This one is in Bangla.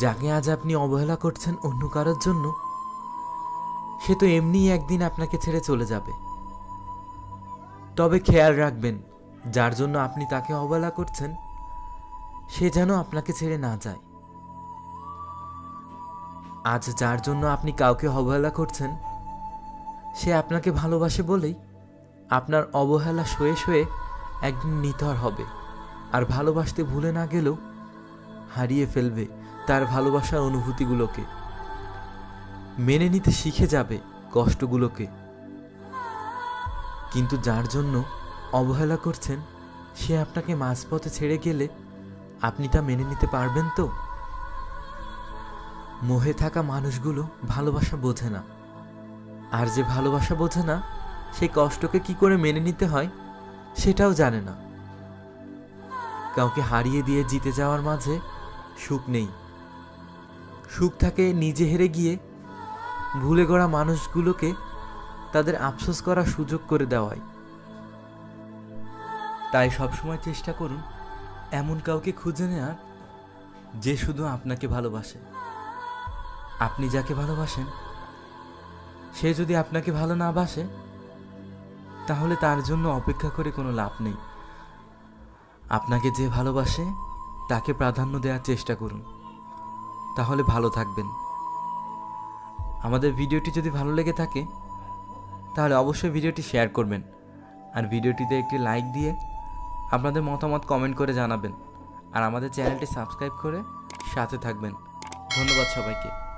যাকে আজ আপনি অবহেলা করছেন অন্য কারোর জন্য, সে তো এমনিই একদিন আপনাকে ছেড়ে চলে যাবে। তবে খেয়াল রাখবেন, যার জন্য আপনি তাকে অবহেলা করছেন, সে যেন আপনাকে ছেড়ে না যায়। আজ যার জন্য আপনি কাউকে অবহেলা করছেন, সে আপনাকে ভালোবাসে বলেই আপনার অবহেলা সয়ে সয়ে একদিন নিথর হবে, আর ভালোবাসতে ভুলে না গেলেও হারিয়ে ফেলবে। তার ভালোবাসার অনুভূতিগুলোকে। মেনে নিতে শিখে যাবে কষ্টগুলোকে। কিন্তু যার জন্য অবহেলা করছেন, সে আপনাকে মাঝপথে ছেড়ে গেলে আপনি তা মেনে নিতে পারবেন তো? মোহে থাকা মানুষগুলো ভালোবাসা বোঝে না। আর যে ভালোবাসা বোঝে না সেই কষ্টকে কি করে মেনে নিতে হয়, সেটাও জানে না। কাউকে হারিয়ে দিয়ে জিতে যাওয়ার মাঝে সুখ নেই। সুখ থাকে নিজে হেরে গিয়ে, ভুলে গড়া মানুষগুলোকে তাদের আফসোস করার সুযোগ করে দেওয়ায়। তাই সবসময় চেষ্টা করুন, এমন কাউকে খুঁজে নেওয়ার যে শুধু আপনাকে ভালোবাসে। আপনি যাকে ভালোবাসেন, সে যদি আপনাকে ভালো না বাসে, তাহলে তার জন্য অপেক্ষা করে কোনো লাভ নেই। আপনাকে যে ভালোবাসে, তাকে প্রাধান্য দেওয়ার চেষ্টা করুন। তাহলে ভালো থাকবেন। আমাদের ভিডিওটি যদি ভালো লেগে থাকে, তাহলে অবশ্যই ভিডিওটি শেয়ার করবেন আর ভিডিওটিতে একটি লাইক দিয়ে আপনাদের মতামত কমেন্ট করে জানাবেন। আর আমাদের চ্যানেলটি সাবস্ক্রাইব করে সাথে থাকবেন। ধন্যবাদ সবাইকে।